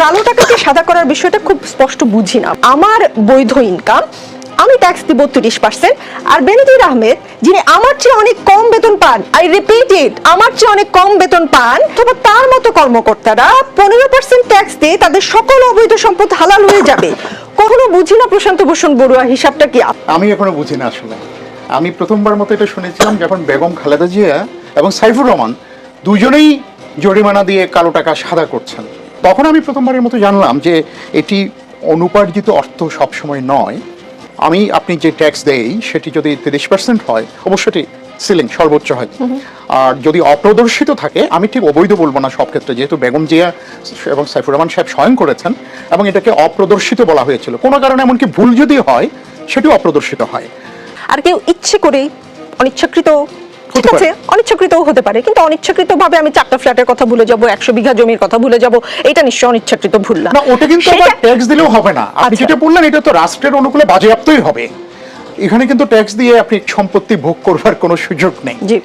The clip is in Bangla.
কালো টাকাকে সাদা করার বিষয়টা খুব স্পষ্ট বুঝি না। আমার বৈধ ইনকাম আমি ট্যাক্স দিব তিরিশ পার্সেন্ট আর বেনজির আহমেদ, যিনি আমার চেয়ে অনেক কম বেতন পান আই রিপিট ইট আমার চেয়ে অনেক কম বেতন পান, তবে তার মতো কর্মকর্তারা পনেরো পার্সেন্ট ট্যাক্স দিয়ে তাদের সকল অবৈধ সম্পদ হালাল হয়ে যাবে। কখনো বুঝি না প্রশান্ত ভূষণ বড়ুয়া, হিসাবটা কি আমি এখনও বুঝি না আসলে। আমি প্রথমবার মতো এটা শুনেছিলাম যখন বেগম খালেদা জিয়া এবং সাইফুর রহমান দুজনেই জরিমানা দিয়ে কালো টাকা সাদা করছেন। তখন আমি প্রথমবারের মতো জানলাম যে এটি অনুপার্জিত অর্থ সবসময় নয়। আমি আপনি যে ট্যাক্স দেই সেটি যদি তিরিশ পার্সেন্ট হয় অবশ্যই সিলিং সর্বোচ্চ হয়। আর যদি অপ্রদর্শিত থাকে আমি ঠিক অবৈধ বলব না সব ক্ষেত্রে যেহেতু বেগম জিয়া এবং সাইফুর রহমান সাহেব স্বয়ং করেছেন এবং এটাকে অপ্রদর্শিত বলা হয়েছিল। কোনো কারণে এমনকি ভুল যদি হয় সেটিও অপ্রদর্শিত হয়। আর কেউ ইচ্ছে করে অনিচ্ছাকৃত ঠিক আছে অনিচ্ছাকৃতও হতে পারে কিন্তু অনিচ্ছাকৃতভাবে আমি চারটা ফ্ল্যাটের কথা ভুলে যাব একশো বিঘা জমির কথা ভুলে যাব এটা নিশ্চয়ই অনিচ্ছাকৃত ভুল না। ওটা কিন্তু আবার ট্যাক্স দিলেও হবে না। আপনি আচ্ছা। যেটা বললেন এটা তো রাষ্ট্রের অনুকূলে বাজেয়াপ্তই হবে। এখানে কিন্তু ট্যাক্স দিয়ে আপনি সম্পত্তি ভোগ করবার কোনো সুযোগ নেই। জি।